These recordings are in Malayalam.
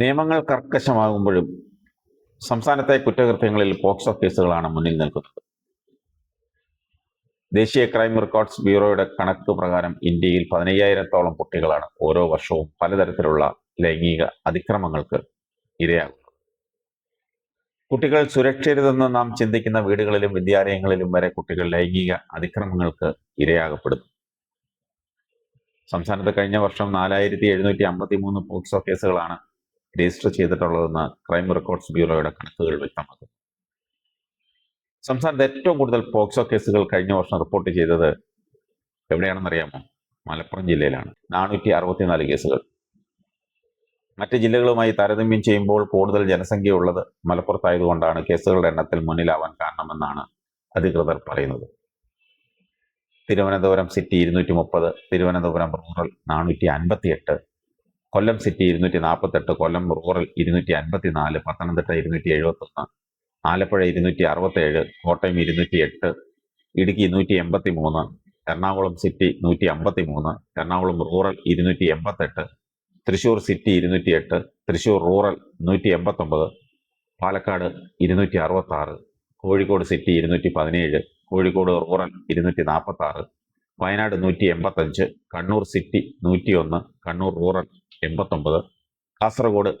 നിയമങ്ങൾ കർക്കശമാകുമ്പോഴും സംസ്ഥാനത്തെ കുറ്റകൃത്യങ്ങളിൽ പോക്സോ കേസുകളാണ് മുന്നിൽ നിൽക്കുന്നത്. ദേശീയ ക്രൈം റെക്കോർഡ്സ് ബ്യൂറോയുടെ കണക്ക് പ്രകാരം ഇന്ത്യയിൽ പതിനയ്യായിരത്തോളം കുട്ടികളാണ് ഓരോ വർഷവും പലതരത്തിലുള്ള ലൈംഗിക അതിക്രമങ്ങൾക്ക് ഇരയാകുന്നത്. കുട്ടികൾ സുരക്ഷിതരെന്ന് നാം ചിന്തിക്കുന്ന വീടുകളിലും വിദ്യാലയങ്ങളിലും വരെ കുട്ടികൾ ലൈംഗിക അതിക്രമങ്ങൾക്ക് ഇരയാകപ്പെടുന്നു. സംസ്ഥാനത്ത് കഴിഞ്ഞ വർഷം നാലായിരത്തി എഴുന്നൂറ്റി അമ്പത്തി മൂന്ന് പോക്സോ കേസുകളാണ് രജിസ്റ്റർ ചെയ്തിട്ടുള്ളതെന്ന് ക്രൈം റെക്കോർഡ്സ് ബ്യൂറോയുടെ കണക്കുകൾ വ്യക്തമാക്കുന്നു സംസ്ഥാനത്ത് ഏറ്റവും കൂടുതൽ പോക്സോ കേസുകൾ കഴിഞ്ഞ വർഷം റിപ്പോർട്ട് ചെയ്തത് എവിടെയാണെന്നറിയാമോ മലപ്പുറം ജില്ലയിലാണ്. നാനൂറ്റി അറുപത്തിനാല് കേസുകൾ. മറ്റ് ജില്ലകളുമായി താരതമ്യം ചെയ്യുമ്പോൾ കൂടുതൽ ജനസംഖ്യയുള്ളത് മലപ്പുറത്തായതുകൊണ്ടാണ്. കേസുകളുടെ എണ്ണത്തിൽ മുന്നിലാവാൻ കാരണമെന്നാണ് അധികൃതർ പറയുന്നത്. തിരുവനന്തപുരം സിറ്റി ഇരുന്നൂറ്റി മുപ്പത് തിരുവനന്തപുരം റൂറൽ നാനൂറ്റി അൻപത്തി എട്ട് കൊല്ലം സിറ്റി ഇരുന്നൂറ്റി നാൽപ്പത്തെട്ട് കൊല്ലം റൂറൽ ഇരുന്നൂറ്റി അൻപത്തി നാല് പത്തനംതിട്ട ഇരുന്നൂറ്റി എഴുപത്തൊന്ന് ആലപ്പുഴ ഇരുന്നൂറ്റി അറുപത്തേഴ് കോട്ടയം ഇരുന്നൂറ്റി എട്ട് ഇടുക്കി നൂറ്റി എൺപത്തി മൂന്ന് എറണാകുളം സിറ്റി നൂറ്റി അമ്പത്തി മൂന്ന് എറണാകുളം റൂറൽ ഇരുന്നൂറ്റി എൺപത്തെട്ട് തൃശ്ശൂർ സിറ്റി ഇരുന്നൂറ്റി എട്ട് തൃശ്ശൂർ റൂറൽ നൂറ്റി എൺപത്തൊമ്പത് പാലക്കാട് ഇരുന്നൂറ്റി അറുപത്തി ആറ് കോഴിക്കോട് സിറ്റി ഇരുന്നൂറ്റി പതിനേഴ് കോഴിക്കോട് റൂറൽ ഇരുന്നൂറ്റി നാൽപ്പത്തി ആറ് വയനാട് നൂറ്റി എൺപത്തഞ്ച് കണ്ണൂർ സിറ്റി നൂറ്റി ഒന്ന് കണ്ണൂർ റൂറൽ എൺപത്തൊമ്പത് കാസർഗോഡ്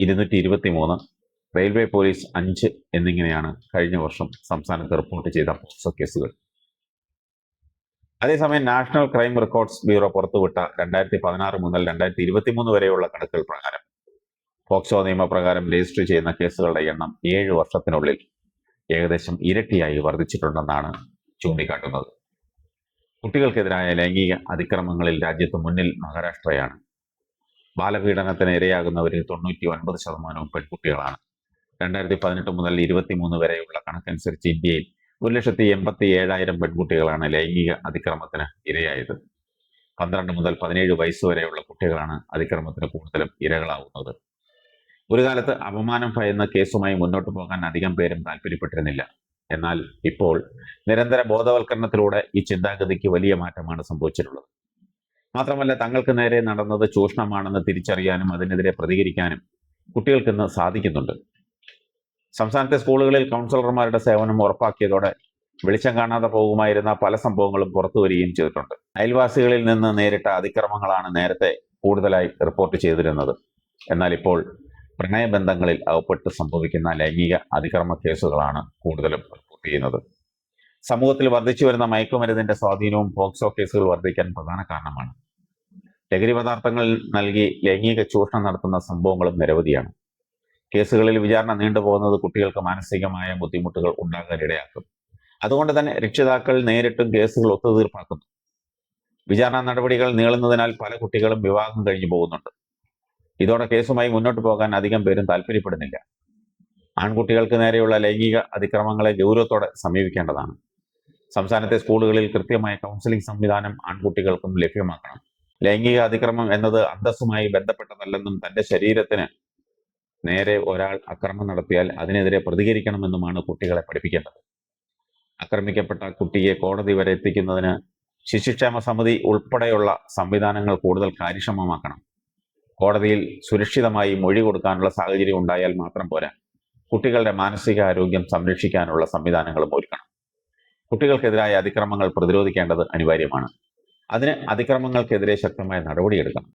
ഇരുന്നൂറ്റി ഇരുപത്തി മൂന്ന് റെയിൽവേ പോലീസ് അഞ്ച് എന്നിങ്ങനെയാണ് കഴിഞ്ഞ വർഷം സംസ്ഥാനത്ത് റിപ്പോർട്ട് ചെയ്ത പോക്സോ കേസുകൾ. അതേസമയം നാഷണൽ ക്രൈം റെക്കോർഡ്സ് ബ്യൂറോ പുറത്തുവിട്ട രണ്ടായിരത്തി പതിനാറ് മുതൽ രണ്ടായിരത്തി ഇരുപത്തി മൂന്ന് വരെയുള്ള കണക്കുകൾ പ്രകാരം പോക്സോ നിയമപ്രകാരം രജിസ്റ്റർ ചെയ്യുന്ന കേസുകളുടെ എണ്ണം ഏഴ് വർഷത്തിനുള്ളിൽ ഏകദേശം ഇരട്ടിയായി വർദ്ധിച്ചിട്ടുണ്ടെന്നാണ് ചൂണ്ടിക്കാട്ടുന്നത്. കുട്ടികൾക്കെതിരായ ലൈംഗിക അതിക്രമങ്ങളിൽ രാജ്യത്ത് മുന്നിൽ മഹാരാഷ്ട്രയാണ്. ബാലപീഡനത്തിന് ഇരയാകുന്നവരിൽ തൊണ്ണൂറ്റി ഒൻപത് ശതമാനവും പെൺകുട്ടികളാണ്. രണ്ടായിരത്തി പതിനെട്ട് മുതൽ ഇരുപത്തി മൂന്ന് വരെയുള്ള കണക്കനുസരിച്ച് ഇന്ത്യയിൽ ഒരു ലക്ഷത്തി എൺപത്തി ഏഴായിരം പെൺകുട്ടികളാണ് ലൈംഗിക അതിക്രമത്തിന് ഇരയായത്. പന്ത്രണ്ട് മുതൽ പതിനേഴ് വയസ്സ് വരെയുള്ള കുട്ടികളാണ് അതിക്രമത്തിന് കൂടുതലും ഇരകളാവുന്നത്. ഒരു കാലത്ത് അപമാനം ഭയന്ന കേസുമായി മുന്നോട്ട് പോകാൻ അധികം പേരും താല്പര്യപ്പെട്ടിരുന്നില്ല എന്നാൽ ഇപ്പോൾ നിരന്തര ബോധവൽക്കരണത്തിലൂടെ ഈ ചിന്താഗതിക്ക് വലിയ മാറ്റമാണ് സംഭവിച്ചിട്ടുള്ളത്. മാത്രമല്ല തങ്ങൾക്ക് നേരെ നടന്നത് ചൂഷണമാണെന്ന് തിരിച്ചറിയാനും അതിനെതിരെ പ്രതികരിക്കാനും കുട്ടികൾക്ക് കുട്ടികൾക്കിന്ന് സാധിക്കുന്നുണ്ട്. സംസ്ഥാനത്തെ സ്കൂളുകളിൽ കൗൺസിലർമാരുടെ സേവനം ഉറപ്പാക്കിയതോടെ വെളിച്ചം കാണാതെ പോകുമായിരുന്ന പല സംഭവങ്ങളും പുറത്തു വരികയും ചെയ്തിട്ടുണ്ട്. അയൽവാസികളിൽ നിന്ന് നേരിട്ട അതിക്രമങ്ങളാണ് നേരത്തെ കൂടുതലായി റിപ്പോർട്ട് ചെയ്തിരുന്നത്. എന്നാൽ ഇപ്പോൾ പ്രണയബന്ധങ്ങളിൽ അകപ്പെട്ട് സംഭവിക്കുന്ന ലൈംഗിക അതിക്രമ കേസുകളാണ് കൂടുതലും റിപ്പോർട്ട് ചെയ്യുന്നത്. സമൂഹത്തിൽ വർദ്ധിച്ചു വരുന്ന മയക്കുമരുന്നിന്റെ സ്വാധീനവും പോക്സോ കേസുകൾ വർദ്ധിക്കാൻ പ്രധാന കാരണമാണ്. ലഹരി പദാർത്ഥങ്ങൾ നൽകി ലൈംഗിക ചൂഷണം നടത്തുന്ന സംഭവങ്ങളും നിരവധിയാണ്. കേസുകളിൽ വിചാരണ നീണ്ടുപോകുന്നത് കുട്ടികൾക്ക് മാനസികമായ ബുദ്ധിമുട്ടുകൾ ഉണ്ടാകാനിടയാക്കും അതുകൊണ്ട് തന്നെ രക്ഷിതാക്കൾ നേരിട്ടും കേസുകൾ ഒത്തുതീർപ്പാക്കുന്നു. വിചാരണ നടപടികൾ നീളുന്നതിനാൽ പല കുട്ടികളും വിവാഹം കഴിഞ്ഞു പോകുന്നുണ്ട്. ഇതോടെ കേസുമായി മുന്നോട്ട് പോകാൻ അധികം പേരും താല്പര്യപ്പെടുന്നില്ല. ആൺകുട്ടികൾക്ക് നേരെയുള്ള ലൈംഗിക അതിക്രമങ്ങളെ ഗൗരവത്തോടെ സമീപിക്കേണ്ടതാണ്. സംസ്ഥാനത്തെ സ്കൂളുകളിൽ കൃത്യമായ കൗൺസിലിംഗ് സംവിധാനം ആൺകുട്ടികൾക്കും ലഭ്യമാക്കണം. ലൈംഗിക അതിക്രമം എന്നത് അന്തസ്സുമായി ബന്ധപ്പെട്ടതല്ലെന്നും തന്റെ ശരീരത്തിന് നേരെ ഒരാൾ അക്രമം നടത്തിയാൽ അതിനെതിരെ പ്രതികരിക്കണമെന്നുമാണ് കുട്ടികളെ പഠിപ്പിക്കേണ്ടത്. ആക്രമിക്കപ്പെട്ട കുട്ടിയെ കോടതി വരെ എത്തിക്കുന്നതിന് ശിശുക്ഷേമ സമിതി ഉൾപ്പെടെയുള്ള സംവിധാനങ്ങൾ കൂടുതൽ കാര്യക്ഷമമാക്കണം. കോടതിയിൽ സുരക്ഷിതമായി മൊഴി കൊടുക്കാനുള്ള സാഹചര്യം ഉണ്ടായാൽ മാത്രം പോരാ. കുട്ടികളുടെ മാനസികാരോഗ്യം സംരക്ഷിക്കാനുള്ള സംവിധാനങ്ങളും ഒരുക്കണം. കുട്ടികൾക്കെതിരായ അതിക്രമങ്ങൾ പ്രതിരോധിക്കേണ്ടത് അനിവാര്യമാണ്. അതിന് അതിക്രമങ്ങൾക്കെതിരെ ശക്തമായ നടപടിയെടുക്കണം.